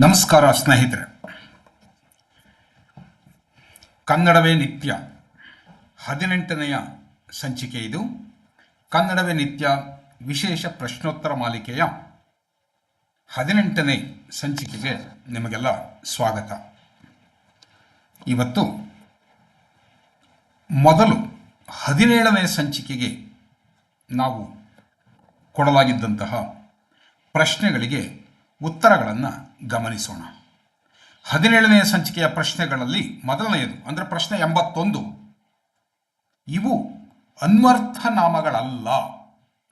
ನಮಸ್ಕಾರ ಸ್ನೇಹಿತರೆ. ಕನ್ನಡವೇ ನಿತ್ಯ ಹದಿನೆಂಟನೆಯ ಸಂಚಿಕೆ ಇದು. ಕನ್ನಡವೇ ನಿತ್ಯ ವಿಶೇಷ ಪ್ರಶ್ನೋತ್ತರ ಮಾಲಿಕೆಯ ಹದಿನೆಂಟನೇ ಸಂಚಿಕೆಗೆ ನಿಮಗೆಲ್ಲ ಸ್ವಾಗತ. ಇವತ್ತು ಮೊದಲು ಹದಿನೇಳನೇ ಸಂಚಿಕೆಗೆ ನಾವು ಕೊಡಲಾಗಿದ್ದಂತಹ ಪ್ರಶ್ನೆಗಳಿಗೆ ಉತ್ತರಗಳನ್ನು ಗಮನಿಸೋಣ. ಹದಿನೇಳನೆಯ ಸಂಚಿಕೆಯ ಪ್ರಶ್ನೆಗಳಲ್ಲಿ ಮೊದಲನೆಯದು, ಅಂದರೆ ಪ್ರಶ್ನೆ ಎಂಬತ್ತೊಂದು. ಇವು ಅನ್ವರ್ಥ ನಾಮಗಳಲ್ಲ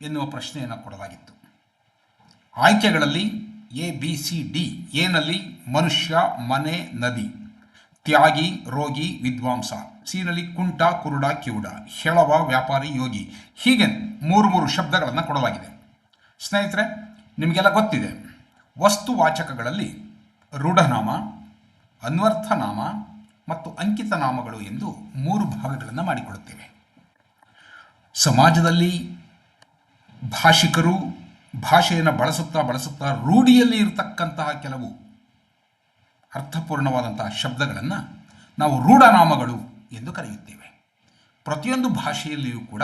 ಎನ್ನುವ ಪ್ರಶ್ನೆಯನ್ನು ಕೊಡಲಾಗಿತ್ತು. ಆಯ್ಕೆಗಳಲ್ಲಿ ಎ, ಬಿ, ಸಿ, ಡಿ, ಎನಲ್ಲಿ ಮನುಷ್ಯ, ಮನೆ, ನದಿ, ತ್ಯಾಗಿ, ರೋಗಿ, ವಿದ್ವಾಂಸ, ಸಿನಲ್ಲಿ ಕುಂಟ, ಕುರುಡ, ಕಿವುಡ, ಹೆಳವ, ವ್ಯಾಪಾರಿ, ಯೋಗಿ, ಹೀಗೆ ಮೂರು ಮೂರು ಶಬ್ದಗಳನ್ನು ಕೊಡಲಾಗಿದೆ. ಸ್ನೇಹಿತರೆ, ನಿಮಗೆಲ್ಲ ಗೊತ್ತಿದೆ. ವಸ್ತುವಾಚಕಗಳಲ್ಲಿ ರೂಢನಾಮ, ಅನ್ವರ್ಥನಾಮ ಮತ್ತು ಅಂಕಿತನಾಮಗಳು ಎಂದು ಮೂರು ಭಾಗಗಳನ್ನು ಮಾಡಿಕೊಳ್ಳುತ್ತೇವೆ. ಸಮಾಜದಲ್ಲಿ ಭಾಷಿಕರು ಭಾಷೆಯನ್ನು ಬಳಸುತ್ತಾ ಬಳಸುತ್ತಾ ರೂಢಿಯಲ್ಲಿ ಇರತಕ್ಕಂತಹ ಕೆಲವು ಅರ್ಥಪೂರ್ಣವಾದಂತಹ ಶಬ್ದಗಳನ್ನು ನಾವು ರೂಢನಾಮಗಳು ಎಂದು ಕರೆಯುತ್ತೇವೆ. ಪ್ರತಿಯೊಂದು ಭಾಷೆಯಲ್ಲಿಯೂ ಕೂಡ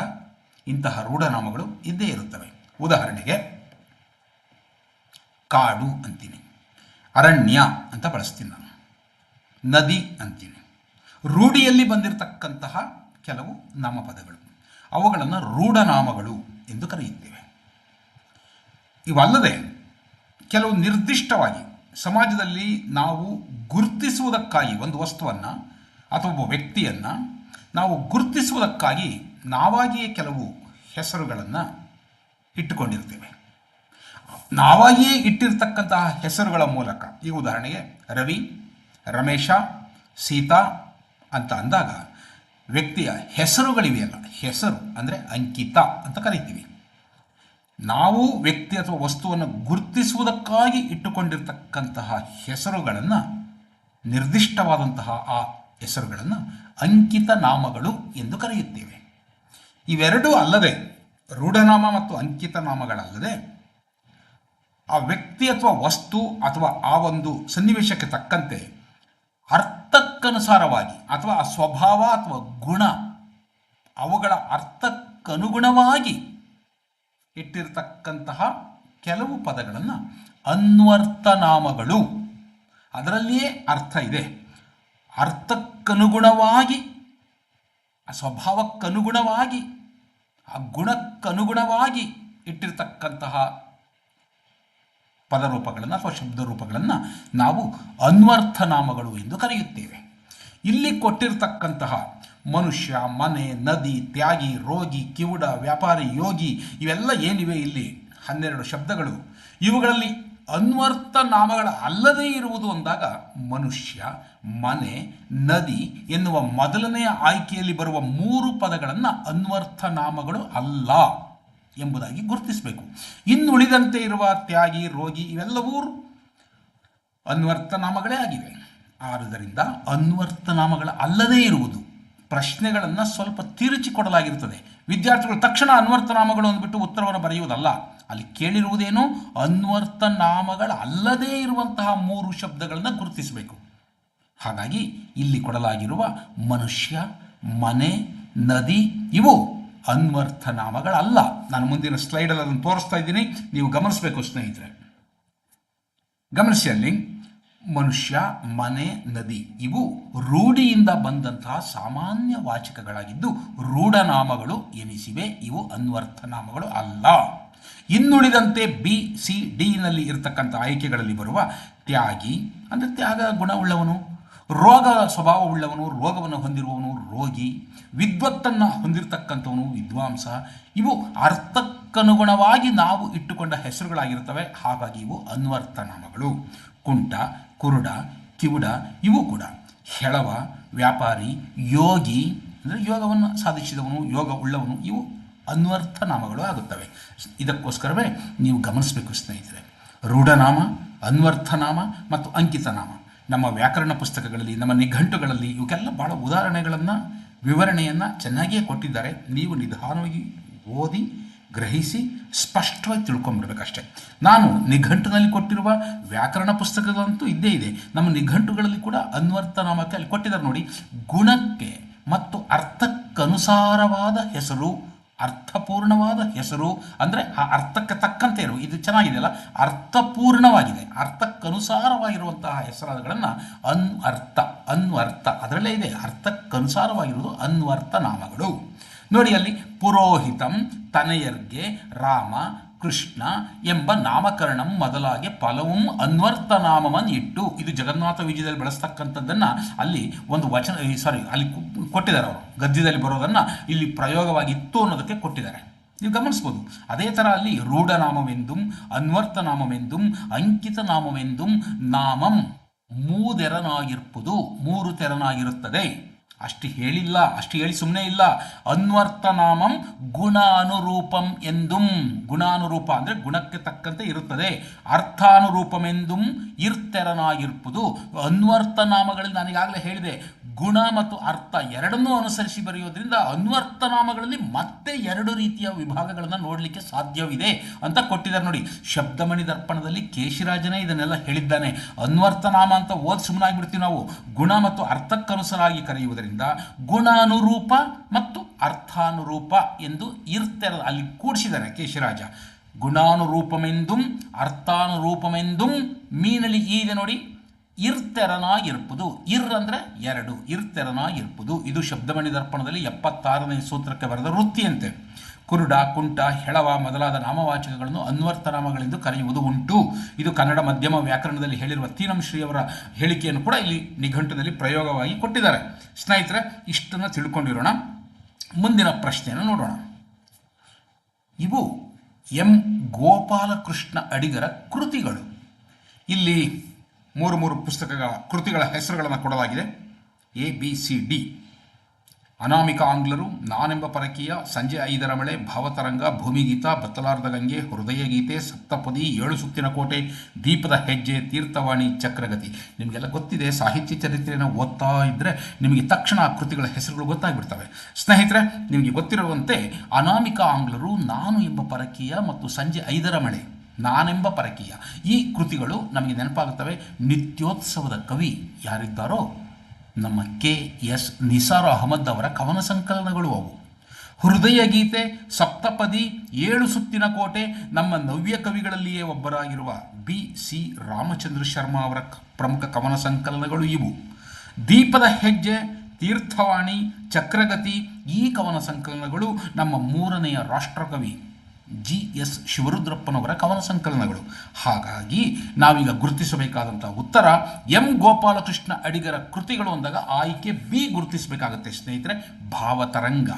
ಇಂತಹ ರೂಢನಾಮಗಳು ಇದ್ದೇ ಇರುತ್ತವೆ. ಉದಾಹರಣೆಗೆ ಕಾಡು ಅಂತೀನಿ. ಅರಣ್ಯ ಅಂತ ಬಳಸ್ತೀನಿ ನಾನು. ನದಿ ಅಂತೀನಿ. ರೂಢಿಯಲ್ಲಿ ಬಂದಿರತಕ್ಕಂತಹ ಕೆಲವು ನಾಮಪದಗಳು. ಅವುಗಳನ್ನು ರೂಢನಾಮಗಳು ಎಂದು ಕರೆಯುತ್ತೇವೆ. ಇವಲ್ಲದೆ ಕೆಲವು ನಿರ್ದಿಷ್ಟವಾಗಿ ಸಮಾಜದಲ್ಲಿ ನಾವು ಗುರುತಿಸುವುದಕ್ಕಾಗಿ ಒಂದು ವಸ್ತುವನ್ನು ಅಥವಾ ಒಬ್ಬ ವ್ಯಕ್ತಿಯನ್ನು ನಾವು ಗುರುತಿಸುವುದಕ್ಕಾಗಿ ನಾವಾಗಿಯೇ ಕೆಲವು ಹೆಸರುಗಳನ್ನು ಇಟ್ಟುಕೊಂಡಿರ್ತೇವೆ. ನಾವಾಗಿಯೇ ಇಟ್ಟಿರ್ತಕ್ಕಂತಹ ಹೆಸರುಗಳ ಮೂಲಕ. ಈ ಉದಾಹರಣೆಗೆ ರವಿ, ರಮೇಶ, ಸೀತಾ ಅಂತ ಅಂದಾಗ ವ್ಯಕ್ತಿಯ ಹೆಸರುಗಳಿವೆಯಲ್ಲ. ಹೆಸರು ಅಂದರೆ ಅಂಕಿತ ಅಂತ ಕರಿತೀವಿ. ನಾವು ವ್ಯಕ್ತಿ ಅಥವಾ ವಸ್ತುವನ್ನು ಗುರುತಿಸುವುದಕ್ಕಾಗಿ ಇಟ್ಟುಕೊಂಡಿರ್ತಕ್ಕಂತಹ ಹೆಸರುಗಳನ್ನು, ನಿರ್ದಿಷ್ಟವಾದಂತಹ ಆ ಹೆಸರುಗಳನ್ನು ಅಂಕಿತ ನಾಮಗಳು ಎಂದು ಕರೆಯುತ್ತೇವೆ. ಇವೆರಡೂ ಅಲ್ಲದೆ, ರೂಢನಾಮ ಮತ್ತು ಅಂಕಿತ ನಾಮಗಳಲ್ಲದೆ ಆ ವ್ಯಕ್ತಿ ಅಥವಾ ವಸ್ತು ಅಥವಾ ಆ ಒಂದು ಸನ್ನಿವೇಶಕ್ಕೆ ತಕ್ಕಂತೆ ಅರ್ಥಕ್ಕನುಸಾರವಾಗಿ ಅಥವಾ ಆ ಸ್ವಭಾವ ಅಥವಾ ಗುಣ ಅವುಗಳ ಅರ್ಥಕ್ಕನುಗುಣವಾಗಿ ಇಟ್ಟಿರತಕ್ಕಂತಹ ಕೆಲವು ಪದಗಳನ್ನು ಅನ್ವರ್ಥನಾಮಗಳು ಅದರಲ್ಲಿಯೇ ಅರ್ಥ ಇದೆ. ಅರ್ಥಕ್ಕನುಗುಣವಾಗಿ, ಆ ಸ್ವಭಾವಕ್ಕನುಗುಣವಾಗಿ, ಆ ಗುಣಕ್ಕನುಗುಣವಾಗಿ ಇಟ್ಟಿರ್ತಕ್ಕಂತಹ ಪದರೂಪಗಳನ್ನು ಅಥವಾ ಶಬ್ದರೂಪಗಳನ್ನು ನಾವು ಅನ್ವರ್ಥನಾಮಗಳು ಎಂದು ಕರೆಯುತ್ತೇವೆ. ಇಲ್ಲಿ ಕೊಟ್ಟಿರತಕ್ಕಂತಹ ಮನುಷ್ಯ, ಮನೆ, ನದಿ, ತ್ಯಾಗಿ, ರೋಗಿ, ಕಿವುಡ, ವ್ಯಾಪಾರಿ, ಯೋಗಿ ಇವೆಲ್ಲ ಏನಿವೆ ಇಲ್ಲಿ? ಹನ್ನೆರಡು ಶಬ್ದಗಳು. ಇವುಗಳಲ್ಲಿ ಅನ್ವರ್ಥ ನಾಮಗಳ ಅಲ್ಲದೇ ಇರುವುದು ಅಂದಾಗ ಮನುಷ್ಯ, ಮನೆ, ನದಿ ಎನ್ನುವ ಮೊದಲನೆಯ ಆಯ್ಕೆಯಲ್ಲಿ ಬರುವ ಮೂರು ಪದಗಳನ್ನು ಅನ್ವರ್ಥ ನಾಮಗಳು ಅಲ್ಲ. ಎಂಬುದಾಗಿ ಗುರುತಿಸಬೇಕು. ಇನ್ನುಳಿದಂತೆ ಇರುವ ತ್ಯಾಗಿ, ರೋಗಿ ಇವೆಲ್ಲವೂ ಅನ್ವರ್ಥನಾಮಗಳೇ ಆಗಿವೆ. ಆದುದರಿಂದ ಅನ್ವರ್ಥನಾಮಗಳ ಅಲ್ಲದೇ ಇರುವುದು ಪ್ರಶ್ನೆಗಳನ್ನು ಸ್ವಲ್ಪ ತಿರುಚಿ ಕೊಡಲಾಗಿರುತ್ತದೆ ವಿದ್ಯಾರ್ಥಿಗಳು ತಕ್ಷಣ ಅನ್ವರ್ಥನಾಮಗಳು ಅಂದ್ಬಿಟ್ಟು ಉತ್ತರವನ್ನು ಬರೆಯುವುದಲ್ಲ. ಅಲ್ಲಿ ಕೇಳಿರುವುದೇನು? ಅನ್ವರ್ಥನಾಮಗಳ ಅಲ್ಲದೇ ಇರುವಂತಹ ಮೂರು ಶಬ್ದಗಳನ್ನು ಗುರುತಿಸಬೇಕು. ಹಾಗಾಗಿ ಇಲ್ಲಿ ಕೊಡಲಾಗಿರುವ ಮನುಷ್ಯ, ಮನೆ, ನದಿ ಇವು. ಅನ್ವರ್ಥ ನಾಮಗಳಲ್ಲ ನಾನು ಮುಂದಿನ ಸ್ಲೈಡಲ್ಲಿ ಅದನ್ನು ತೋರಿಸ್ತಾ ಇದ್ದೀನಿ. ನೀವು ಗಮನಿಸಬೇಕು ಸ್ನೇಹಿತರೆ. ಗಮನಿಸಿ ಮನುಷ್ಯ, ಮನೆ, ನದಿ, ಇವು ರೂಢಿಯಿಂದ ಬಂದಂತಹ ಸಾಮಾನ್ಯ ವಾಚಕಗಳಾಗಿದ್ದು ರೂಢನಾಮಗಳು ಎನಿಸಿವೆ, ಇವು ಅನ್ವರ್ಥ ನಾಮಗಳು ಅಲ್ಲ. ಇನ್ನುಳಿದಂತೆ ಬಿ, ಸಿ ಡಿನಲ್ಲಿ ಇರತಕ್ಕಂಥ ಆಯ್ಕೆಗಳಲ್ಲಿ ಬರುವ ತ್ಯಾಗಿ, ಅಂದರೆ ತ್ಯಾಗ ಗುಣವುಳ್ಳವನು. ರೋಗ ಸ್ವಭಾವವುಳ್ಳವನು, ರೋಗವನ್ನು ಹೊಂದಿರುವವನು ರೋಗಿ, ವಿದ್ವತ್ತನ್ನು ಹೊಂದಿರತಕ್ಕಂಥವನು ವಿದ್ವಾಂಸ. ಇವು ಅರ್ಥಕ್ಕನುಗುಣವಾಗಿ ನಾವು ಇಟ್ಟುಕೊಂಡ ಹೆಸರುಗಳಾಗಿರ್ತವೆ ಹಾಗಾಗಿ ಇವು ಅನ್ವರ್ಥನಾಮಗಳು. ಕುಂಟ, ಕುರುಡ, ಕಿವುಡ, ಇವು ಕೂಡ. ಹೆಳವ, ವ್ಯಾಪಾರಿ, ಯೋಗಿ, ಅಂದರೆ ಯೋಗವನ್ನು ಸಾಧಿಸಿದವನು, ಯೋಗ ಉಳ್ಳವನು, ಇವು ಅನ್ವರ್ಥ ನಾಮಗಳು ಆಗುತ್ತವೆ. ಇದಕ್ಕೋಸ್ಕರವೇ ನೀವು ಗಮನಿಸಬೇಕು ಸ್ನೇಹಿತರೆ. ರೂಢನಾಮ, ಅನ್ವರ್ಥನಾಮ ಮತ್ತು ಅಂಕಿತನಾಮ. ನಮ್ಮ ವ್ಯಾಕರಣ ಪುಸ್ತಕಗಳಲ್ಲಿ, ನಮ್ಮ ನಿಘಂಟುಗಳಲ್ಲಿ ಇವಕ್ಕೆಲ್ಲ ಭಾಳ ಉದಾಹರಣೆಗಳನ್ನು, ವಿವರಣೆಯನ್ನು ಚೆನ್ನಾಗಿಯೇ ಕೊಟ್ಟಿದ್ದಾರೆ. ನೀವು ನಿಧಾನವಾಗಿ ಓದಿ, ಗ್ರಹಿಸಿ, ಸ್ಪಷ್ಟವಾಗಿ ತಿಳ್ಕೊಂಬಿಡ್ಬೇಕಷ್ಟೆ ನಾನು ನಿಘಂಟಿನಲ್ಲಿ ಕೊಟ್ಟಿರುವ ವ್ಯಾಕರಣ ಪುಸ್ತಕಗಳಂತೂ ಇದ್ದೇ ಇದೆ. ನಮ್ಮ ನಿಘಂಟುಗಳಲ್ಲಿ ಕೂಡ ಅನ್ವರ್ಥ ನಾಮಕ್ಕೆ ಅಲ್ಲಿ ಕೊಟ್ಟಿದ್ದಾರೆ ನೋಡಿ. ಗುಣಕ್ಕೆ ಮತ್ತು ಅರ್ಥಕ್ಕನುಸಾರವಾದ ಹೆಸರು ಅರ್ಥಪೂರ್ಣವಾದ ಹೆಸರು ಅಂದರೆ ಆ ಅರ್ಥಕ್ಕೆ ತಕ್ಕಂತೆ ಇರುವ ಇದು ಚೆನ್ನಾಗಿದೆಯಲ್ಲ? ಅರ್ಥಪೂರ್ಣವಾಗಿದೆ. ಅರ್ಥಕ್ಕನುಸಾರವಾಗಿರುವಂತಹ ಹೆಸರುಗಳನ್ನು ಅನ್ ಅರ್ಥ ಅನ್ವರ್ಥ. ಅದರಲ್ಲೇ ಇದೆ. ಅರ್ಥಕ್ಕನುಸಾರವಾಗಿರುವುದು ಅನ್ವರ್ಥ ನಾಮಗಳು. ನೋಡಿ ಅಲ್ಲಿ ಪುರೋಹಿತಂ, ತನಯರ್ಗೆ, ರಾಮ ಕೃಷ್ಣ ಎಂಬ ನಾಮಕರಣಂ ಮೊದಲಾಗಿ ಫಲವಂ ಅನ್ವರ್ಥ ನಾಮವನ್ನು ಇಟ್ಟು, ಇದು ಜಗನ್ನಾಥ ವಿಜಯದಲ್ಲಿ ಬಳಸ್ತಕ್ಕಂಥದ್ದನ್ನು ಅಲ್ಲಿ ಒಂದು ವಚನ ಸಾರಿ ಅಲ್ಲಿ ಕೊಟ್ಟಿದ್ದಾರೆ ಅವರು, ಗದ್ಯದಲ್ಲಿ ಬರೋದನ್ನು ಇಲ್ಲಿ ಪ್ರಯೋಗವಾಗಿತ್ತು ಅನ್ನೋದಕ್ಕೆ ಕೊಟ್ಟಿದ್ದಾರೆ. ನೀವು ಗಮನಿಸ್ಬೋದು, ಅದೇ ಥರ ಅಲ್ಲಿ ರೂಢನಾಮವೆಂದುಂ ಅನ್ವರ್ಥ ನಾಮವೆಂದು ಅಂಕಿತ ನಾಮವೆಂದುಂ ನಾಮಂ ಮೂದೆರನಾಗಿರ್ಪುದು, ಮೂರು ತೆರನಾಗಿರುತ್ತದೆ. ಅಷ್ಟು ಹೇಳಿಲ್ಲ, ಅಷ್ಟು ಹೇಳಿ ಸುಮ್ಮನೆ ಇಲ್ಲ. ಅನ್ವರ್ಥ ನಾಮಂ ಗುಣಾನುರೂಪಂ ಎಂದುಂ. ಗುಣಾನುರೂಪ ಅಂದರೆ ಗುಣಕ್ಕೆ ತಕ್ಕಂತೆ ಇರುತ್ತದೆ. ಅರ್ಥಾನುರೂಪಮೆಂದುಂ ಇರ್ತೆರನಾಗಿರ್ಪುದು. ನನಗೆ ನಾನೀಗಾಗಲೇ ಹೇಳಿದೆ, ಗುಣ ಮತ್ತು ಅರ್ಥ ಎರಡನ್ನೂ ಅನುಸರಿಸಿ ಬರೆಯೋದ್ರಿಂದ ಅನ್ವರ್ಥ ನಾಮಗಳಲ್ಲಿ ಮತ್ತೆ ಎರಡು ರೀತಿಯ ವಿಭಾಗಗಳನ್ನು ನೋಡಲಿಕ್ಕೆ ಸಾಧ್ಯವಿದೆ ಅಂತ ಕೊಟ್ಟಿದ್ದಾರೆ ನೋಡಿ. ಶಬ್ದಮಣಿ ದರ್ಪಣದಲ್ಲಿ ಕೇಶಿರಾಜನೇ ಇದನ್ನೆಲ್ಲ ಹೇಳಿದ್ದಾನೆ. ಅನ್ವರ್ಥ ನಾಮ ಅಂತ ಓದ್ ಸುಮ್ಮನಾಗಿಬಿಡ್ತೀವಿ ನಾವು. ಗುಣ ಮತ್ತು ಅರ್ಥಕ್ಕನುಸರಾಗಿ ಕರೆಯುವುದರಿಂದ. ಗುಣಾನುರೂಪ ಮತ್ತು ಅರ್ಥಾನುರೂಪ ಎಂದು ಇರ್ತೆರ ಅಲ್ಲಿ ಕೂಡಿಸಿದ್ದಾರೆ ಕೇಶಿರಾಜ. ಗುಣಾನುರೂಪಮೆಂದುಂ, ಅರ್ಥಾನುರೂಪಮೆಂದುಂ ಮೀನಲ್ಲಿ ಈಗ ನೋಡಿ ಇರ್ತೆರನಾಗಿರ್ಬೋದು ಇರ್ ಅಂದರೆ ಎರಡು ಇರ್ತೆರನಾಗಿರ್ಬೋದು ಇದು ಶಬ್ದಮಣಿ ದರ್ಪಣದಲ್ಲಿ ಎಪ್ಪತ್ತಾರನೇ ಸೂತ್ರಕ್ಕೆ ಬರೆದ ವೃತ್ತಿಯಂತೆ. ಕುರುಡ, ಕುಂಟ, ಹೆಳವ ಮೊದಲಾದ ನಾಮವಾಚಕಗಳನ್ನು ಅನ್ವರ್ಥ ನಾಮಗಳೆಂದು ಕರೆಯುವುದು ಉಂಟು. ಇದು ಕನ್ನಡ ಮಧ್ಯಮ ವ್ಯಾಕರಣದಲ್ಲಿ ಹೇಳಿರುವ ತೀನಂ ಶ್ರೀಯವರ ಹೇಳಿಕೆಯನ್ನು ಕೂಡ ಇಲ್ಲಿ ನಿಘಂಟಿನಲ್ಲಿ ಪ್ರಯೋಗವಾಗಿ ಕೊಟ್ಟಿದ್ದಾರೆ. ಸ್ನೇಹಿತರೆ, ಇಷ್ಟನ್ನು ತಿಳ್ಕೊಂಡಿರೋಣ. ಮುಂದಿನ ಪ್ರಶ್ನೆಯನ್ನು ನೋಡೋಣ. ಇವು ಎಂ. ಗೋಪಾಲಕೃಷ್ಣ ಅಡಿಗರ ಕೃತಿಗಳು. ಇಲ್ಲಿ ಮೂರು ಮೂರು ಪುಸ್ತಕಗಳ ಕೃತಿಗಳ ಹೆಸರುಗಳನ್ನು ಕೊಡಲಾಗಿದೆ. A, B, C, D. ಅನಾಮಿಕ ಆಂಗ್ಲರು, ನಾನೆಂಬ ಪರಕೀಯ, ಸಂಜೆ ಐದರ ಮಳೆ, ಭಾವತರಂಗ, ಭೂಮಿಗೀತ ಬತ್ತಲಾರ್ಧ ಗಂಗೆ, ಹೃದಯ ಗೀತೆ, ಸಪ್ತಪದಿ, ಏಳು ಸುತ್ತಿನ ಕೋಟೆ, ದೀಪದ ಹೆಜ್ಜೆ, ತೀರ್ಥವಾಣಿ, ಚಕ್ರಗತಿ. ನಿಮಗೆಲ್ಲ ಗೊತ್ತಿದೆ, ಸಾಹಿತ್ಯ ಚರಿತ್ರೆಯನ್ನು ಓದ್ತಾ ಇದ್ದರೆ ನಿಮಗೆ ತಕ್ಷಣ ಆ ಕೃತಿಗಳ ಹೆಸರುಗಳು ಗೊತ್ತಾಗಿಬಿಡ್ತವೆ. ಸ್ನೇಹಿತರೆ, ನಿಮಗೆ ಗೊತ್ತಿರುವಂತೆ ಅನಾಮಿಕ ಆಂಗ್ಲರು, ನಾನು ಎಂಬ ಪರಕೀಯ ಮತ್ತು ಸಂಜೆ ಐದರ ಮಳೆ, ನಾನೆಂಬ ಪರಕೀಯ. ಈ ಕೃತಿಗಳು ನಮಗೆ ನೆನಪಾಗುತ್ತವೆ. ನಿತ್ಯೋತ್ಸವದ ಕವಿ ಯಾರಿದ್ದಾರೋ ನಮ್ಮ ಕೆ ಎಸ್ ನಿಸಾರ್ ಅಹಮದ್ ಅವರ ಕವನ ಸಂಕಲನಗಳು ಅವು. ಹೃದಯ ಗೀತೆ, ಸಪ್ತಪದಿ, ಏಳು ಸುತ್ತಿನ ಕೋಟೆ, ನಮ್ಮ ನವ್ಯ ಕವಿಗಳಲ್ಲಿಯೇ ಒಬ್ಬರಾಗಿರುವ ಬಿ ಸಿ ರಾಮಚಂದ್ರ ಶರ್ಮಾ ಅವರ ಪ್ರಮುಖ ಕವನ ಸಂಕಲನಗಳು ಇವು. ದೀಪದ ಹೆಜ್ಜೆ, ತೀರ್ಥವಾಣಿ, ಚಕ್ರಗತಿ ಈ ಕವನ ಸಂಕಲನಗಳು ನಮ್ಮ ಮೂರನೆಯ ರಾಷ್ಟ್ರಕವಿ. ಜಿ ಎಸ್ ಶಿವರುದ್ರಪ್ಪನವರ ಕವನ ಸಂಕಲನಗಳು. ಹಾಗಾಗಿ ನಾವೀಗ ಗುರುತಿಸಬೇಕಾದಂಥ ಉತ್ತರ, ಎಂ ಗೋಪಾಲಕೃಷ್ಣ ಅಡಿಗರ ಕೃತಿಗಳು ಅಂದಾಗ ಆಯ್ಕೆ ಬಿ ಗುರುತಿಸಬೇಕಾಗುತ್ತೆ ಸ್ನೇಹಿತರೆ. ಭಾವತರಂಗ,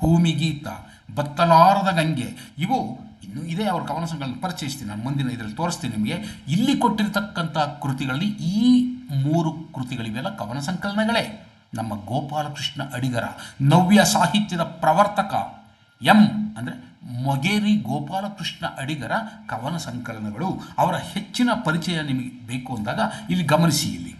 ಭೂಮಿಗೀತ, ಬತ್ತಲಾರದ ಗಂಗೆ, ಇವು ಇನ್ನೂ ಇದೆ ಅವರ ಕವನ ಸಂಕಲನ. ಪರಿಚಯಿಸ್ತೀನಿ, ನಾನು ಮುಂದಿನ ಇದರಲ್ಲಿ ತೋರಿಸ್ತೀನಿ ನಿಮಗೆ. ಇಲ್ಲಿ ಕೊಟ್ಟಿರ್ತಕ್ಕಂಥ ಕೃತಿಗಳಲ್ಲಿ ಈ ಮೂರು ಕೃತಿಗಳಿವೆಲ್ಲ ಕವನ ಸಂಕಲನಗಳೇ. ನಮ್ಮ ಗೋಪಾಲಕೃಷ್ಣ ಅಡಿಗರ ನವ್ಯ ಸಾಹಿತ್ಯದ ಪ್ರವರ್ತಕ ಎಂ ಅಂದರೆ ಮೊಗೇರಿ ಗೋಪಾಲಕೃಷ್ಣ ಅಡಿಗರ ಕವನ ಸಂಕಲನಗಳು. ಅವರ ಹೆಚ್ಚಿನ ಪರಿಚಯ ನಿಮಗೆ ಬೇಕು ಅಂದಾಗ ಇಲ್ಲಿ ಗಮನಿಸಿ ಇಲ್ಲಿ.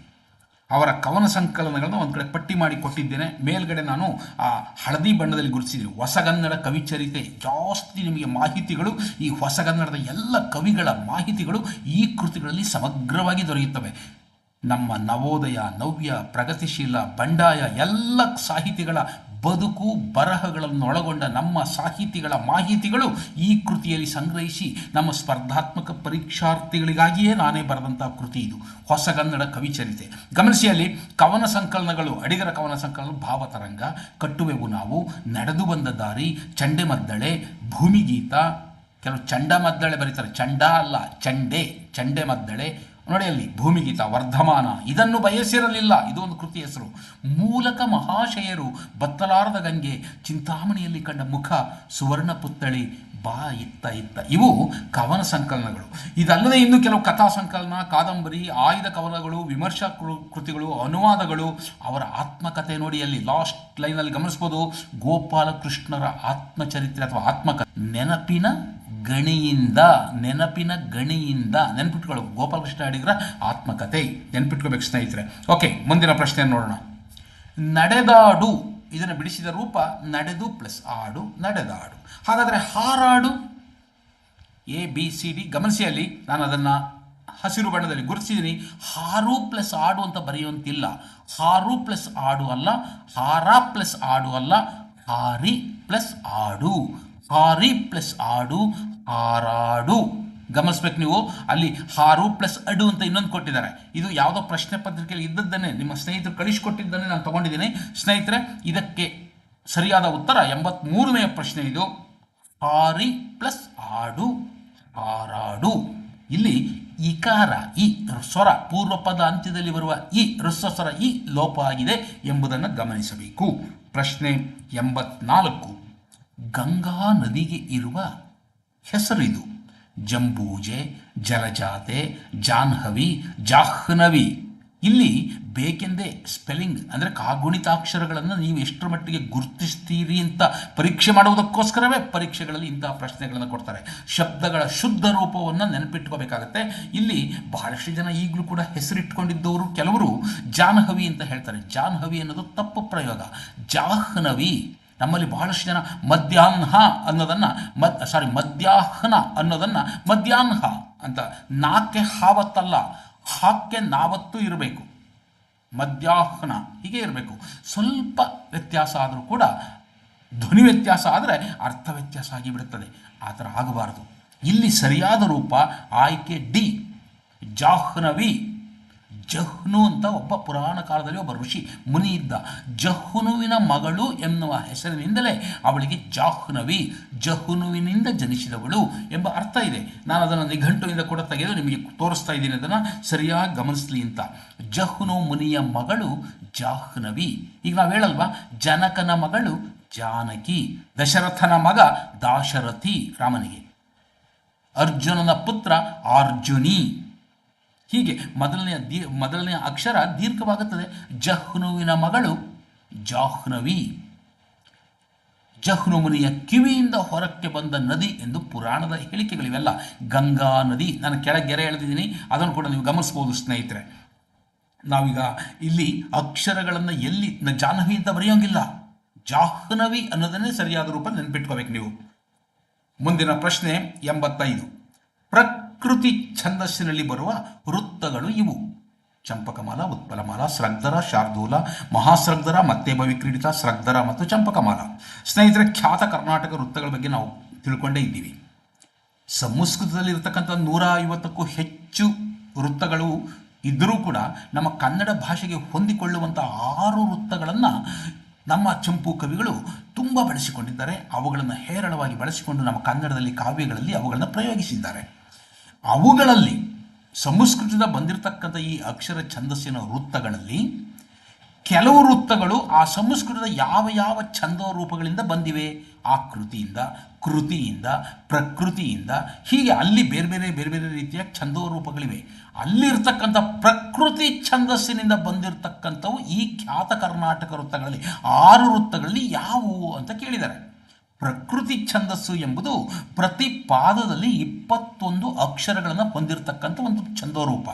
ಅವರ ಕವನ ಸಂಕಲನಗಳನ್ನು ಒಂದು ಕಡೆ ಪಟ್ಟಿ ಮಾಡಿ ಕೊಟ್ಟಿದ್ದೇನೆ. ಮೇಲ್ಗಡೆ ನಾನು ಆ ಹಳದಿ ಬಣ್ಣದಲ್ಲಿ ಗುರುತಿಸಿದ್ದೀನಿ. ಹೊಸಗನ್ನಡ ಕವಿಚರಿತೆ ಜಾಸ್ತಿ ನಿಮಗೆ ಮಾಹಿತಿಗಳು. ಈ ಹೊಸಗನ್ನಡದ ಎಲ್ಲ ಕವಿಗಳ ಮಾಹಿತಿಗಳು ಈ ಕೃತಿಗಳಲ್ಲಿ ಸಮಗ್ರವಾಗಿ ದೊರೆಯುತ್ತವೆ. ನಮ್ಮ ನವೋದಯ, ನವ್ಯ, ಪ್ರಗತಿಶೀಲ, ಬಂಡಾಯ ಎಲ್ಲ ಸಾಹಿತಿಗಳ ಬದುಕು ಬರಹಗಳನ್ನು ಒಳಗೊಂಡ ನಮ್ಮ ಸಾಹಿತಿಗಳ ಮಾಹಿತಿಗಳು ಈ ಕೃತಿಯಲ್ಲಿ ಸಂಗ್ರಹಿಸಿ ನಮ್ಮ ಸ್ಪರ್ಧಾತ್ಮಕ ಪರೀಕ್ಷಾರ್ಥಿಗಳಿಗಾಗಿಯೇ ನಾನೇ ಬರೆದಂಥ ಕೃತಿ ಇದು. ಹೊಸಗನ್ನಡ ಕವಿಚರಿತೆ ಗಮನಿಸಿ ಅಲ್ಲಿ ಕವನ ಸಂಕಲನಗಳು, ಅಡಿಗರ ಕವನ ಸಂಕಲನ ಭಾವತರಂಗ ಕಟ್ಟುವೆವು ನಾವು, ನಡೆದು ಬಂದ ದಾರಿ ಚಂಡೆಮದ್ದಳೆ ಭೂಮಿಗೀತ ಕೆಲವು ಚಂಡಮದ್ದಳೆ ಬರೀತಾರೆ. ಚಂಡ ಅಲ್ಲ, ಚಂಡೆ ಚಂಡೆ ಮದ್ದಳೆ ನೋಡಿ ಅಲ್ಲಿ, ಭೂಮಿಗೀತ, ವರ್ಧಮಾನ, ಇದನ್ನು ಬಯಸಿರಲಿಲ್ಲ. ಇದು ಒಂದು ಕೃತಿ ಹೆಸರು. ಮೂಲಕ ಮಹಾಶಯರು ಬತ್ತಲಾರದ ಗಂಗೆ, ಚಿಂತಾಮಣಿಯಲ್ಲಿ ಕಂಡ ಮುಖ, ಸುವರ್ಣ ಪುತ್ಥಳಿ, ಬಾ ಇತ್ತ ಇತ್ತ. ಇವು ಕವನ ಸಂಕಲನಗಳು. ಇದಲ್ಲದೆ ಇನ್ನು ಕೆಲವು ಕಥಾ ಸಂಕಲನ, ಕಾದಂಬರಿ, ಆಯುಧ ಕವನಗಳು, ವಿಮರ್ಶಾ ಕೃತಿಗಳು, ಅನುವಾದಗಳು, ಅವರ ಆತ್ಮಕಥೆ ನೋಡಿ ಅಲ್ಲಿ ಲಾಸ್ಟ್ ಲೈನಲ್ಲಿ ಗಮನಿಸ್ಬೋದು, ಗೋಪಾಲಕೃಷ್ಣರ ಆತ್ಮಚರಿತ್ರೆ ಅಥವಾ ಆತ್ಮಕಥೆ. ನೆನಪಿನ ಗಣಿಯಿಂದ, ನೆನಪಿನ ಗಣಿಯಿಂದ ನೆನ್ಪಿಟ್ಕೊಳ್ಳೋ ಗೋಪಾಲಕೃಷ್ಣ ಅಡಿಗರ ಆತ್ಮಕತೆ ನೆನ್ಪಿಟ್ಕೋಬೇಕು ಸ್ನೇಹಿತರೆ. ಓಕೆ, ಮುಂದಿನ ಪ್ರಶ್ನೆ ನೋಡೋಣ. ನಡೆದಾಡು, ಇದನ್ನು ಬಿಡಿಸಿದ ರೂಪ ನಡೆದು ಪ್ಲಸ್ ಆಡು, ನಡೆದಾಡು. ಹಾಗಾದರೆ ಹಾರಾಡು, ಎ, ಬಿ, ಸಿ, ಡಿ, ಗಮನಿಸಿ ಅಲ್ಲಿ. ನಾನು ಅದನ್ನು ಹಸಿರು ಬಣ್ಣದಲ್ಲಿ ಗುರುತಿಸಿದ್ದೀನಿ ಹಾರು ಪ್ಲಸ್ ಆಡು ಅಂತ ಬರೆಯುವಂತಿಲ್ಲ. ಹಾರು ಪ್ಲಸ್ ಆಡು ಅಲ್ಲ, ಹಾರ ಪ್ಲಸ್ ಆಡು ಅಲ್ಲ, ಹಾರಿ ಪ್ಲಸ್ ಆಡು. ಹಾರಿ ಪ್ಲಸ್ ಆಡು, ಹಾರಾಡು. ಗಮನಿಸ್ಬೇಕು ನೀವು. ಅಲ್ಲಿ ಹಾರು ಪ್ಲಸ್ ಅಡು ಅಂತ ಇನ್ನೊಂದು ಕೊಟ್ಟಿದ್ದಾರೆ. ಇದು ಯಾವುದೋ ಪ್ರಶ್ನೆ ಪತ್ರಿಕೆಯಲ್ಲಿ ಇದ್ದದ್ದನ್ನೇ ನಿಮ್ಮ ಸ್ನೇಹಿತರು ಕಳಿಸಿಕೊಟ್ಟಿದ್ದನ್ನೇ ನಾನು ತಗೊಂಡಿದ್ದೀನಿ. ಸ್ನೇಹಿತರೆ, ಇದಕ್ಕೆ ಸರಿಯಾದ ಉತ್ತರ ಎಂಬತ್ಮೂರನೆಯ ಪ್ರಶ್ನೆ ಇದು. ಹಾರಿ ಪ್ಲಸ್ ಆಡು, ಹಾರಾಡು. ಇಲ್ಲಿ ಇಕಾರ, ಈ ಸ್ವರ ಪೂರ್ವ ಪದ ಅಂತ್ಯದಲ್ಲಿ ಬರುವ ಈ ಹೃಸ್ವ ಸ್ವರ, ಈ ಲೋಪ ಆಗಿದೆ ಎಂಬುದನ್ನು ಗಮನಿಸಬೇಕು. ಪ್ರಶ್ನೆ ಎಂಬತ್ನಾಲ್ಕು. ಗಂಗಾ ನದಿಗೆ ಇರುವ ಹೆಸರಿದು. ಜಂಬೂಜೆ, ಜಲಜಾತೆ, ಜಾಹ್ನವಿ ಜಾಹ್ನವಿ. ಇಲ್ಲಿ ಬೇಕೆಂದೇ ಸ್ಪೆಲ್ಲಿಂಗ್ ಅಂದರೆ ಕಾಗುಣಿತಾಕ್ಷರಗಳನ್ನು ನೀವು ಎಷ್ಟರ ಮಟ್ಟಿಗೆ ಗುರುತಿಸ್ತೀರಿ ಅಂತ ಪರೀಕ್ಷೆ ಮಾಡುವುದಕ್ಕೋಸ್ಕರವೇ ಪರೀಕ್ಷೆಗಳಲ್ಲಿ ಇಂತಹ ಪ್ರಶ್ನೆಗಳನ್ನು ಕೊಡ್ತಾರೆ. ಶಬ್ದಗಳ ಶುದ್ಧ ರೂಪವನ್ನು ನೆನಪಿಟ್ಕೋಬೇಕಾಗತ್ತೆ. ಇಲ್ಲಿ ಬಹಳಷ್ಟು ಜನ ಈಗಲೂ ಕೂಡ ಹೆಸರಿಟ್ಕೊಂಡಿದ್ದವರು ಕೆಲವರು ಜಾಹ್ನವಿ ಅಂತ ಹೇಳ್ತಾರೆ. ಜಾಹ್ನವಿ ಅನ್ನೋದು ತಪ್ಪು ಪ್ರಯೋಗ. ಜಾಹ್ನವಿ ನಮ್ಮಲ್ಲಿ ಬಹಳಷ್ಟು ಜನ ಮಧ್ಯಾಹ್ನ ಅನ್ನೋದನ್ನು ಮದ್ ಸಾರಿ ಮಧ್ಯಾಹ್ನ ಅನ್ನೋದನ್ನು, ಮಧ್ಯಾಹ್ನ ಅಂತ ನಾಕ್ಕೆ ಹಾವತ್ತಲ್ಲ, ಹಾಕ್ಕೆ ನಾವತ್ತು ಇರಬೇಕು. ಮಧ್ಯಾಹ್ನ ಹೀಗೆ ಇರಬೇಕು. ಸ್ವಲ್ಪ ವ್ಯತ್ಯಾಸ ಆದರೂ ಕೂಡ ಧ್ವನಿ ವ್ಯತ್ಯಾಸ ಆದರೆ ಅರ್ಥ ವ್ಯತ್ಯಾಸ ಆಗಿಬಿಡುತ್ತದೆ. ಆ ಥರ ಆಗಬಾರದು. ಇಲ್ಲಿ ಸರಿಯಾದ ರೂಪ ಆಯ್ಕೆ ಡಿ, ಜಾಹ್ನವಿ. ಜಹ್ನು ಅಂತ ಒಬ್ಬ ಪುರಾಣ ಕಾಲದಲ್ಲಿ ಒಬ್ಬ ಋಷಿ ಮುನಿ ಇದ್ದ. ಜಹ್ನುವಿನ ಮಗಳು ಎನ್ನುವ ಹೆಸರಿನಿಂದಲೇ ಅವಳಿಗೆ ಜಾಹ್ನವಿ, ಜಹ್ನುವಿನಿಂದ ಜನಿಸಿದವಳು ಎಂಬ ಅರ್ಥ ಇದೆ. ನಾನು ಅದನ್ನು ನಿಘಂಟುವಿಂದ ಕೂಡ ತೆಗೆದು ನಿಮಗೆ ತೋರಿಸ್ತಾ ಇದ್ದೀನಿ. ಅದನ್ನು ಸರಿಯಾಗಿ ಗಮನಿಸಲಿ ಅಂತ. ಜಹ್ನು ಮುನಿಯ ಮಗಳು ಜಾಹ್ನವಿ. ಈಗ ನಾವು ಹೇಳಲ್ವಾ? ಜನಕನ ಮಗಳು ಜಾನಕಿ, ದಶರಥನ ಮಗ ದಾಶರಥಿ ರಾಮನಿಗೆ. ಅರ್ಜುನನ ಪುತ್ರ ಅರ್ಜುನಿ ಹೀಗೆ ಮೊದಲನೆಯ ದೀ, ಮೊದಲನೆಯ ಅಕ್ಷರ ದೀರ್ಘವಾಗುತ್ತದೆ. ಜಹ್ನುವಿನ ಮಗಳು ಜಾಹ್ನವಿ. ಜಹ್ನುಮುನಿಯ ಕಿವಿಯಿಂದ ಹೊರಕ್ಕೆ ಬಂದ ನದಿ ಎಂದು ಪುರಾಣದ ಹೇಳಿಕೆಗಳಿವೆಲ್ಲ. ಗಂಗಾ ನದಿ. ನಾನು ಕೆಳಗೆರೆ ಗೆರೆ ಎಳೆದಿದ್ದೀನಿ. ಅದನ್ನು ಕೂಡ ನೀವು ಗಮನಿಸ್ಬೋದು ಸ್ನೇಹಿತರೆ. ನಾವೀಗ ಇಲ್ಲಿ ಅಕ್ಷರಗಳನ್ನು ಎಲ್ಲಿ ಜಾಹ್ನವಿ ಅಂತ ಬರೆಯೋಂಗಿಲ್ಲ. ಜಾಹ್ನವಿ ಅನ್ನೋದನ್ನೇ ಸರಿಯಾದ ರೂಪ ನೆನ್ಪಿಟ್ಕೋಬೇಕು ನೀವು. ಮುಂದಿನ ಪ್ರಶ್ನೆ ಎಂಬತ್ತೈದು. ಪ್ರಕೃತಿ ಛಂದಸ್ಸಿನಲ್ಲಿ ಬರುವ ವೃತ್ತಗಳು ಇವು. ಚಂಪಕಮಾಲ, ಉತ್ಪಲಮಾಲ ಸ್ರಗ್ಧರ ಶಾರ್ದೂಲ ಮಹಾಸ್ರಗ್ಧರ ಮತ್ತೆ ಭವಿಕ್ರೀಡಿತ ಸ್ರಗ್ಧರ ಮತ್ತು ಚಂಪಕಮಾಲ. ಸ್ನೇಹಿತರೆ, ಖ್ಯಾತ ಕರ್ನಾಟಕ ವೃತ್ತಗಳ ಬಗ್ಗೆ ನಾವು ತಿಳ್ಕೊಂಡೇ ಇದ್ದೀವಿ. ಸಂಸ್ಕೃತದಲ್ಲಿ ಇರತಕ್ಕಂಥ ನೂರ ಐವತ್ತಕ್ಕೂ ಹೆಚ್ಚು ವೃತ್ತಗಳು ಇದ್ದರೂ ಕೂಡ ನಮ್ಮ ಕನ್ನಡ ಭಾಷೆಗೆ ಹೊಂದಿಕೊಳ್ಳುವಂಥ ಆರು ವೃತ್ತಗಳನ್ನು ನಮ್ಮ ಚಂಪು ಕವಿಗಳು ತುಂಬ ಬಳಸಿಕೊಂಡಿದ್ದಾರೆ. ಅವುಗಳನ್ನು ಹೇರಳವಾಗಿ ಬಳಸಿಕೊಂಡು ನಮ್ಮ ಕನ್ನಡದಲ್ಲಿ ಕಾವ್ಯಗಳಲ್ಲಿ ಅವುಗಳನ್ನು ಪ್ರಯೋಗಿಸಿದ್ದಾರೆ. ಅವುಗಳಲ್ಲಿ ಸಂಸ್ಕೃತದ ಬಂದಿರತಕ್ಕಂಥ ಈ ಅಕ್ಷರ ಛಂದಸ್ಸಿನ ವೃತ್ತಗಳಲ್ಲಿ ಕೆಲವು ವೃತ್ತಗಳು ಆ ಸಂಸ್ಕೃತದ ಯಾವ ಯಾವ ಛಂದೋ ರೂಪಗಳಿಂದ ಬಂದಿವೆ? ಆಕೃತಿಯಿಂದ, ಕೃತಿಯಿಂದ, ಪ್ರಕೃತಿಯಿಂದ. ಹೀಗೆ ಅಲ್ಲಿ ಬೇರೆ ಬೇರೆ ಬೇರೆ ಬೇರೆ ರೀತಿಯ ಛಂದೋ ರೂಪಗಳಿವೆ. ಅಲ್ಲಿರ್ತಕ್ಕಂಥ ಪ್ರಕೃತಿ ಛಂದಸ್ಸಿನಿಂದ ಬಂದಿರತಕ್ಕಂಥವು ಈ ಖ್ಯಾತ ಕರ್ನಾಟಕ ವೃತ್ತಗಳಲ್ಲಿ ಆರು ವೃತ್ತಗಳಲ್ಲಿ ಯಾವುವು ಅಂತ ಕೇಳಿದ್ದಾರೆ. ಪ್ರಕೃತಿ ಛಂದಸ್ಸು ಎಂಬುದು ಪ್ರತಿ ಪಾದದಲ್ಲಿ ಇಪ್ಪತ್ತೊಂದು ಅಕ್ಷರಗಳನ್ನು ಹೊಂದಿರತಕ್ಕಂಥ ಒಂದು ಛಂದೋರೂಪ.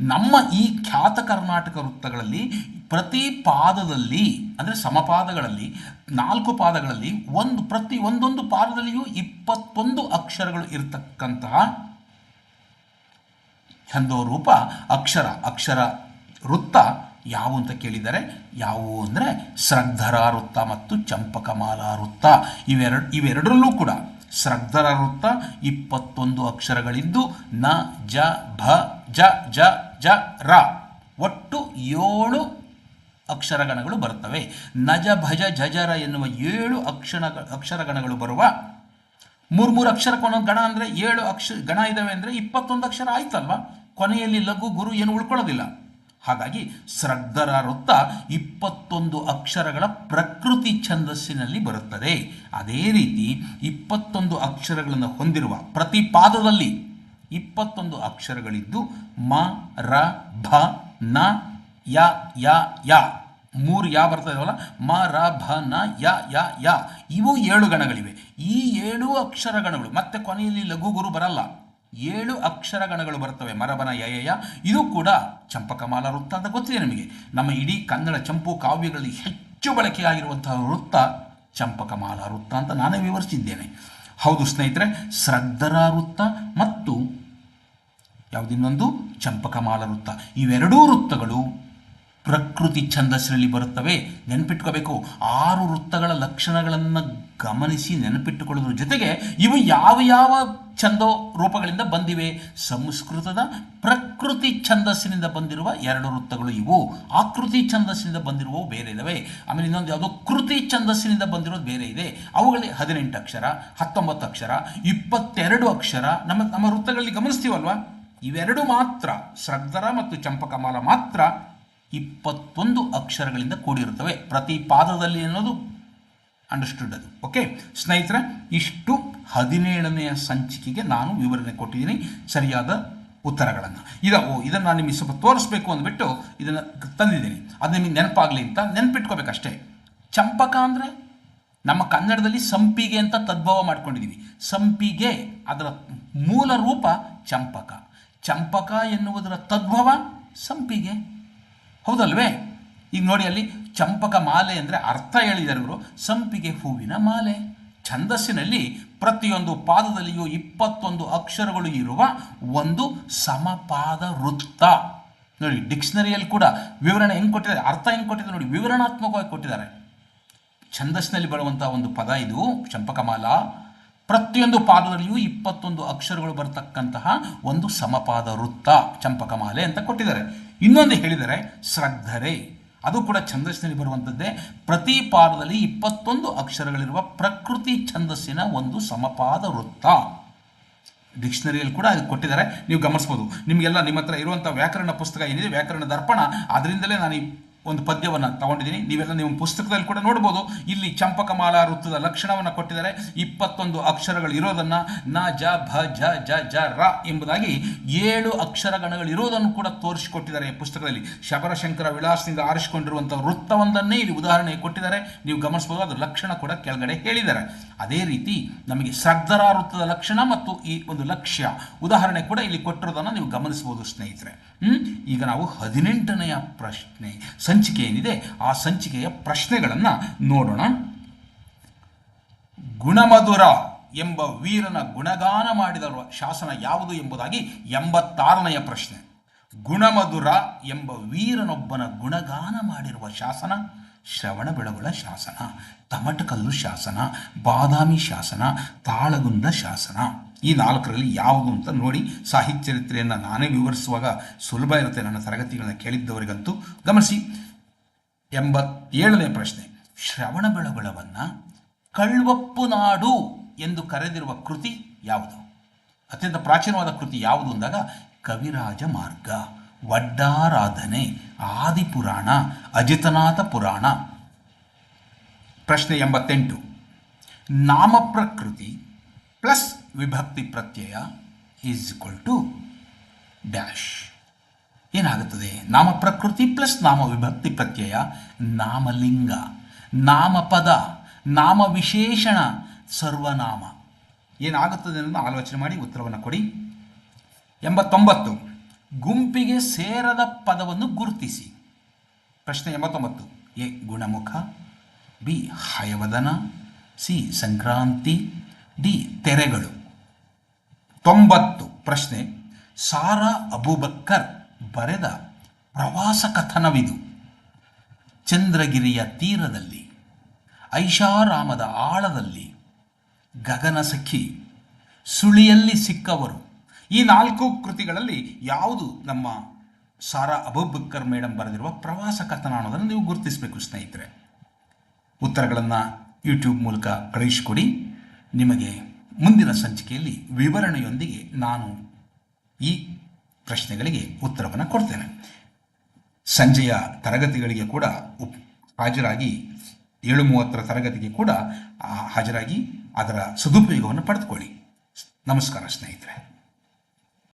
ನಮ್ಮ ಈ ಖ್ಯಾತ ಕರ್ನಾಟಕ ವೃತ್ತಗಳಲ್ಲಿ ಪ್ರತಿ ಪಾದದಲ್ಲಿ ಅಂದರೆ ಸಮಪಾದಗಳಲ್ಲಿ, ನಾಲ್ಕು ಪಾದಗಳಲ್ಲಿ ಒಂದು, ಪ್ರತಿ ಒಂದೊಂದು ಪಾದದಲ್ಲಿಯೂ ಇಪ್ಪತ್ತೊಂದು ಅಕ್ಷರಗಳು ಇರತಕ್ಕಂತಹ ಛಂದೋರೂಪ ಅಕ್ಷರ ಅಕ್ಷರ ವೃತ್ತ. ಯಾವುವು ಅಂತ ಕೇಳಿದರೆ ಯಾವುವು ಅಂದರೆ ವೃತ್ತ ಮತ್ತು ಚಂಪಕಮಾಲ ವೃತ್ತ ಇವೆರಡು, ಇವೆರಡರಲ್ಲೂ ಕೂಡ ಸ್ರಗ್ಧರ ವೃತ್ತ ಇಪ್ಪತ್ತೊಂದು ಅಕ್ಷರಗಳಿದ್ದು ನ, ಜ, ಭ, ಜ ಜ ಜ, ರ. ಒಟ್ಟು ಏಳು ಅಕ್ಷರಗಣಗಳು ಬರುತ್ತವೆ. ನಜ, ಭಜ, ಜಜರ ಎನ್ನುವ ಏಳು ಅಕ್ಷರ ಅಕ್ಷರಗಣಗಳು ಬರುವ ಮೂರು ಮೂರು ಅಕ್ಷರ ಕೊನ ಗಣ ಅಂದರೆ ಏಳು ಅಕ್ಷ, ಗಣ ಇದ್ದಾವೆ ಅಂದರೆ ಇಪ್ಪತ್ತೊಂದು ಅಕ್ಷರ ಆಯ್ತಲ್ವಾ? ಕೊನೆಯಲ್ಲಿ ಲಘು ಗುರು ಏನು ಉಳ್ಕೊಳ್ಳೋದಿಲ್ಲ. ಹಾಗಾಗಿ ಸ್ರಗ್ಧರ ವೃತ್ತ ಇಪ್ಪತ್ತೊಂದು ಅಕ್ಷರಗಳ ಪ್ರಕೃತಿ ಛಂದಸ್ಸಿನಲ್ಲಿ ಬರುತ್ತದೆ. ಅದೇ ರೀತಿ ಇಪ್ಪತ್ತೊಂದು ಅಕ್ಷರಗಳನ್ನು ಹೊಂದಿರುವ ಪ್ರತಿ ಪಾದದಲ್ಲಿ ಇಪ್ಪತ್ತೊಂದು ಅಕ್ಷರಗಳಿದ್ದು ಮ, ರ, ಭ, ನ, ಯ ಯ ಯ. ಮೂರು ಯಾ ಬರ್ತಾ ಇದಾವಲ್ಲ ಮ, ರ, ಭ, ನ, ಯ ಯ ಯ. ಇವು ಏಳು ಗಣಗಳಿವೆ. ಈ ಏಳು ಅಕ್ಷರ ಗಣಗಳು ಮತ್ತೆ ಕೊನೆಯಲ್ಲಿ ಲಘು ಗುರು ಬರಲ್ಲ. ಏಳು ಅಕ್ಷರ ಗಣಗಳು ಬರ್ತವೆ, ಮರಬನ ಯಯಯ. ಇದು ಕೂಡ ಚಂಪಕಮಾಲ ವೃತ್ತ ಅಂತ ಗೊತ್ತಿದೆ ನಿಮಗೆ. ನಮ್ಮ ಇಡೀ ಕನ್ನಡ ಚಂಪು ಕಾವ್ಯಗಳಲ್ಲಿ ಹೆಚ್ಚು ಬಳಕೆಯಾಗಿರುವಂತಹ ವೃತ್ತ ಚಂಪಕಮಾಲ ವೃತ್ತ ಅಂತ ನಾನೇ ವಿವರಿಸಿದ್ದೇನೆ. ಹೌದು ಸ್ನೇಹಿತರೆ, ಶ್ರದ್ಧರ ವೃತ್ತ ಮತ್ತು ಯಾವುದಿನ್ನೊಂದು? ಚಂಪಕಮಾಲ ವೃತ್ತ. ಇವೆರಡೂ ವೃತ್ತಗಳು ಪ್ರಕೃತಿ ಛಂದಸ್ಸಿನಲ್ಲಿ ಬರುತ್ತವೆ. ನೆನಪಿಟ್ಕೋಬೇಕು. ಆರು ವೃತ್ತಗಳ ಲಕ್ಷಣಗಳನ್ನು ಗಮನಿಸಿ ನೆನಪಿಟ್ಟುಕೊಳ್ಳೋದ್ರ ಜೊತೆಗೆ ಇವು ಯಾವ ಯಾವ ಛಂದೋ ರೂಪಗಳಿಂದ ಬಂದಿವೆ? ಸಂಸ್ಕೃತದ ಪ್ರಕೃತಿ ಛಂದಸ್ಸಿನಿಂದ ಬಂದಿರುವ ಎರಡು ವೃತ್ತಗಳು ಇವು. ಆಕೃತಿ ಛಂದಸ್ಸಿನಿಂದ ಬಂದಿರುವವು ಬೇರೆ ಇದಾವೆ. ಆಮೇಲೆ ಇನ್ನೊಂದು ಯಾವುದೋ ಕೃತಿ ಛಂದಸ್ಸಿನಿಂದ ಬಂದಿರೋದು ಬೇರೆ ಇದೆ. ಅವುಗಳಲ್ಲಿ ಹದಿನೆಂಟು ಅಕ್ಷರ, ಹತ್ತೊಂಬತ್ತು ಅಕ್ಷರ, ಇಪ್ಪತ್ತೆರಡು ಅಕ್ಷರ ನಮ್ಮ ನಮ್ಮ ವೃತ್ತಗಳಲ್ಲಿ ಗಮನಿಸ್ತೀವಲ್ವಾ? ಇವೆರಡು ಮಾತ್ರ. ಶ್ರದ್ಧರ ಮತ್ತು ಚಂಪಕಮಾಲ ಮಾತ್ರ. ಇಪ್ಪತ್ತೊಂದು ಅಕ್ಷರಗಳಿಂದ ಕೂಡಿರುತ್ತವೆ. ಪ್ರತಿ ಪಾದದಲ್ಲಿ ಅನ್ನೋದು ಅಂಡರ್ಸ್ಟುಡ್ ಅದು. ಓಕೆ ಸ್ನೇಹಿತರೆ, ಇಷ್ಟು ಹದಿನೇಳನೆಯ ಸಂಚಿಕೆಗೆ ನಾನು ವಿವರಣೆ ಕೊಟ್ಟಿದ್ದೀನಿ. ಸರಿಯಾದ ಉತ್ತರಗಳನ್ನು. ಇದ, ಓ, ಇದನ್ನು ನಾನು ನಿಮಗೆ ಸ್ವಲ್ಪ ತೋರಿಸ್ಬೇಕು ಅಂದ್ಬಿಟ್ಟು ಇದನ್ನು ತಂದಿದ್ದೀನಿ. ಅದು ನಿಮಗೆ ನೆನಪಾಗಲಿ ಅಂತ ನೆನಪಿಟ್ಕೋಬೇಕಷ್ಟೇ. ಚಂಪಕ ಅಂದರೆ ನಮ್ಮ ಕನ್ನಡದಲ್ಲಿ ಸಂಪಿಗೆ ಅಂತ ತದ್ಭವ ಮಾಡ್ಕೊಂಡಿದ್ದೀವಿ ಸಂಪಿಗೆ ಅದರ ಮೂಲ ರೂಪ ಚಂಪಕ. ಚಂಪಕ ಎನ್ನುವುದರ ತದ್ಭವ ಸಂಪಿಗೆ. ಹೌದಲ್ವೇ? ಈಗ ನೋಡಿ ಅಲ್ಲಿ ಚಂಪಕ ಮಾಲೆ ಅಂದರೆ ಅರ್ಥ ಹೇಳಿದ್ದಾರೆ ಇವರು. ಸಂಪಿಗೆ ಹೂವಿನ ಮಾಲೆ. ಛಂದಸ್ಸಿನಲ್ಲಿ ಪ್ರತಿಯೊಂದು ಪಾದದಲ್ಲಿಯೂ ಇಪ್ಪತ್ತೊಂದು ಅಕ್ಷರಗಳು ಇರುವ ಒಂದು ಸಮಪಾದ ವೃತ್ತ. ನೋಡಿ, ಡಿಕ್ಷನರಿಯಲ್ಲಿ ಕೂಡ ವಿವರಣೆ ಹೆಂಗೆ ಕೊಟ್ಟಿದ್ದಾರೆ? ಅರ್ಥ ಹೆಂಗೆ ಕೊಟ್ಟಿದ್ದಾರೆ ನೋಡಿ, ವಿವರಣಾತ್ಮಕವಾಗಿ ಕೊಟ್ಟಿದ್ದಾರೆ. ಛಂದಸ್ಸಿನಲ್ಲಿ ಬರುವಂಥ ಒಂದು ಪದ ಇದು ಚಂಪಕಮಾಲ ಪ್ರತಿಯೊಂದು ಪಾದದಲ್ಲಿಯೂ ಇಪ್ಪತ್ತೊಂದು ಅಕ್ಷರಗಳು ಬರತಕ್ಕಂತಹ ಒಂದು ಸಮಪಾದ ವೃತ್ತ ಚಂಪಕಮಾಲೆ ಅಂತ ಕೊಟ್ಟಿದ್ದಾರೆ. ಇನ್ನೊಂದು ಹೇಳಿದರೆ ಶ್ರದ್ಧರೆ. ಅದು ಕೂಡ ಛಂದಸ್ಸಿನಲ್ಲಿ ಬರುವಂಥದ್ದೇ. ಪ್ರತಿ ಪಾದದಲ್ಲಿ ಇಪ್ಪತ್ತೊಂದು ಅಕ್ಷರಗಳಿರುವ ಪ್ರಕೃತಿ ಛಂದಸ್ಸಿನ ಒಂದು ಸಮಪಾದ ವೃತ್ತ. ಡಿಕ್ಷನರಿಯಲ್ಲಿ ಕೂಡ ಅದು ಕೊಟ್ಟಿದ್ದಾರೆ. ನೀವು ಗಮನಿಸ್ಬೋದು. ನಿಮಗೆಲ್ಲ ನಿಮ್ಮ ಹತ್ರ ಇರುವಂಥ ವ್ಯಾಕರಣ ಪುಸ್ತಕ ಏನಿದೆ? ವ್ಯಾಕರಣ ದರ್ಪಣ. ಅದರಿಂದಲೇ ನಾನು ಈ ಒಂದು ಪದ್ಯವನ್ನು ತಗೊಂಡಿದ್ದೀನಿ. ನೀವೆಲ್ಲ ನಿಮ್ಮ ಪುಸ್ತಕದಲ್ಲಿ ಕೂಡ ನೋಡ್ಬೋದು. ಇಲ್ಲಿ ಚಂಪಕಮಾಲಾ ವೃತ್ತದ ಲಕ್ಷಣವನ್ನು ಕೊಟ್ಟಿದ್ದಾರೆ. ಇಪ್ಪತ್ತೊಂದು ಅಕ್ಷರಗಳು ಇರೋದನ್ನು ನ, ಜ, ಭ, ಜ ಜ ಜ, ರ ಎಂಬುದಾಗಿ ಏಳು ಅಕ್ಷರ ಇರೋದನ್ನು ಕೂಡ ತೋರಿಸಿಕೊಟ್ಟಿದ್ದಾರೆ ಈ ಪುಸ್ತಕದಲ್ಲಿ. ಶಬರಶಂಕರ ವಿಳಾಸದಿಂದ ಆರಿಸಿಕೊಂಡಿರುವಂಥ ವೃತ್ತವೊಂದನ್ನೇ ಇಲ್ಲಿ ಉದಾಹರಣೆ ಕೊಟ್ಟಿದ್ದಾರೆ. ನೀವು ಗಮನಿಸ್ಬೋದು ಅದರ ಲಕ್ಷಣ ಕೂಡ ಕೆಳಗಡೆ ಹೇಳಿದ್ದಾರೆ. ಅದೇ ರೀತಿ ನಮಗೆ ಸರ್ದರ ವೃತ್ತದ ಲಕ್ಷಣ ಮತ್ತು ಈ ಒಂದು ಲಕ್ಷ್ಯ ಉದಾಹರಣೆ ಕೂಡ ಇಲ್ಲಿ ಕೊಟ್ಟಿರೋದನ್ನು ನೀವು ಗಮನಿಸ್ಬೋದು ಸ್ನೇಹಿತರೆ? ಈಗ ನಾವು ಹದಿನೆಂಟನೆಯ ಪ್ರಶ್ನೆ. ಸಂಚಿಕೆ ಏನಿದೆ ಆ ಸಂಚಿಕೆಯ ಪ್ರಶ್ನೆಗಳನ್ನು ನೋಡೋಣ. ಗುಣಮಧುರ ಎಂಬ ವೀರನ ಗುಣಗಾನ ಮಾಡಿದ ಶಾಸನ ಯಾವುದು ಎಂಬುದಾಗಿ ಎಂಬತ್ತಾರನೆಯ ಪ್ರಶ್ನೆ. ಗುಣಮಧುರ ಎಂಬ ವೀರನೊಬ್ಬನ ಗುಣಗಾನ ಮಾಡಿರುವ ಶಾಸನ ಶ್ರವಣಬೆಳಗೊಳ ಶಾಸನ, ತಮಟಕಲ್ಲು ಶಾಸನ, ಬಾದಾಮಿ ಶಾಸನ, ತಾಳಗುಂದ ಶಾಸನ. ಈ ನಾಲ್ಕರಲ್ಲಿ ಯಾವುದು ಅಂತ ನೋಡಿ ಸಾಹಿತ್ಯ ಚರಿತ್ರೆಯನ್ನು ನಾನೇ ವಿವರಿಸುವಾಗ ಸುಲಭ ಇರುತ್ತೆ ನನ್ನ ತರಗತಿಗಳನ್ನ ಕೇಳಿದ್ದವರಿಗಂತೂ. ಗಮನಿಸಿ, ಎಂಬತ್ತೇಳನೇ ಪ್ರಶ್ನೆ. ಶ್ರವಣ ಬೆಳಗೊಳವನ್ನು ಕಳ್ವಪ್ಪು ನಾಡು ಎಂದು ಕರೆದಿರುವ ಕೃತಿ ಯಾವುದು? ಅತ್ಯಂತ ಪ್ರಾಚೀನವಾದ ಕೃತಿ ಯಾವುದು ಅಂದಾಗ, ಕವಿರಾಜ ಮಾರ್ಗ, ವಡ್ಡಾರಾಧನೆ, ಆದಿಪುರಾಣ, ಅಜಿತನಾಥ ಪುರಾಣ. ಪ್ರಶ್ನೆ ಎಂಬತ್ತೆಂಟು. ನಾಮಪ್ರಕೃತಿ ಪ್ಲಸ್ ವಿಭಕ್ತಿ ಪ್ರತ್ಯಯ ಈಸ್ ಈಕ್ವಲ್ ಟು ಡ್ಯಾಶ್. ಏನಾಗುತ್ತದೆ? ನಾಮ ಪ್ರಕೃತಿ ಪ್ಲಸ್ ನಾಮ ವಿಭಕ್ತಿ ಪ್ರತ್ಯಯ, ನಾಮಲಿಂಗ, ನಾಮಪದ ನಾಮ ವಿಶೇಷಣ ಸರ್ವನಾಮ. ಏನಾಗುತ್ತದೆ ಅನ್ನೋದನ್ನು ಆಲೋಚನೆ ಮಾಡಿ ಉತ್ತರವನ್ನು ಕೊಡಿ. ಎಂಬತ್ತೊಂಬತ್ತು, ಗುಂಪಿಗೆ ಸೇರದ ಪದವನ್ನು ಗುರುತಿಸಿ. ಪ್ರಶ್ನೆ ಎಂಬತ್ತೊಂಬತ್ತು, A, Gunamukha, B, Hayavadana, C, Sankranti, D, ತೆರೆಗಳು. ತೊಂಬತ್ತು ಪ್ರಶ್ನೆ. ಸಾರಾ ಅಬೂಬಕ್ಕರ್ ಬರೆದ ಪ್ರವಾಸ ಕಥನವಿದು. ಚಂದ್ರಗಿರಿಯ ತೀರದಲ್ಲಿ, ಐಷಾರಾಮದ ಆಳದಲ್ಲಿ ಗಗನ ಸಖಿ ಸುಳಿಯಲ್ಲಿ ಸಿಕ್ಕವರು. ಈ ನಾಲ್ಕು ಕೃತಿಗಳಲ್ಲಿ ಯಾವುದು ನಮ್ಮ ಸಾರಾ ಅಬೂಬಕ್ಕರ್ ಮೇಡಮ್ ಬರೆದಿರುವ ಪ್ರವಾಸ ಕಥನ ಅನ್ನೋದನ್ನು ನೀವು ಗುರುತಿಸಬೇಕು ಸ್ನೇಹಿತರೆ. ಉತ್ತರಗಳನ್ನು ಯೂಟ್ಯೂಬ್ ಮೂಲಕ ಕಳುಹಿಸಿಕೊಡಿ. ನಿಮಗೆ ಮುಂದಿನ ಸಂಚಿಕೆಯಲ್ಲಿ ವಿವರಣೆಯೊಂದಿಗೆ ನಾನು ಈ ಪ್ರಶ್ನೆಗಳಿಗೆ ಉತ್ತರವನ್ನು ಕೊಡ್ತೇನೆ. ಸಂಜೆಯ ತರಗತಿಗಳಿಗೆ ಕೂಡ ಹಾಜರಾಗಿ ಏಳು ಮೂವತ್ತರ ತರಗತಿಗೆ ಕೂಡ ಹಾಜರಾಗಿ ಅದರ ಸದುಪಯೋಗವನ್ನು ಪಡೆದುಕೊಳ್ಳಿ. ನಮಸ್ಕಾರ ಸ್ನೇಹಿತರೆ.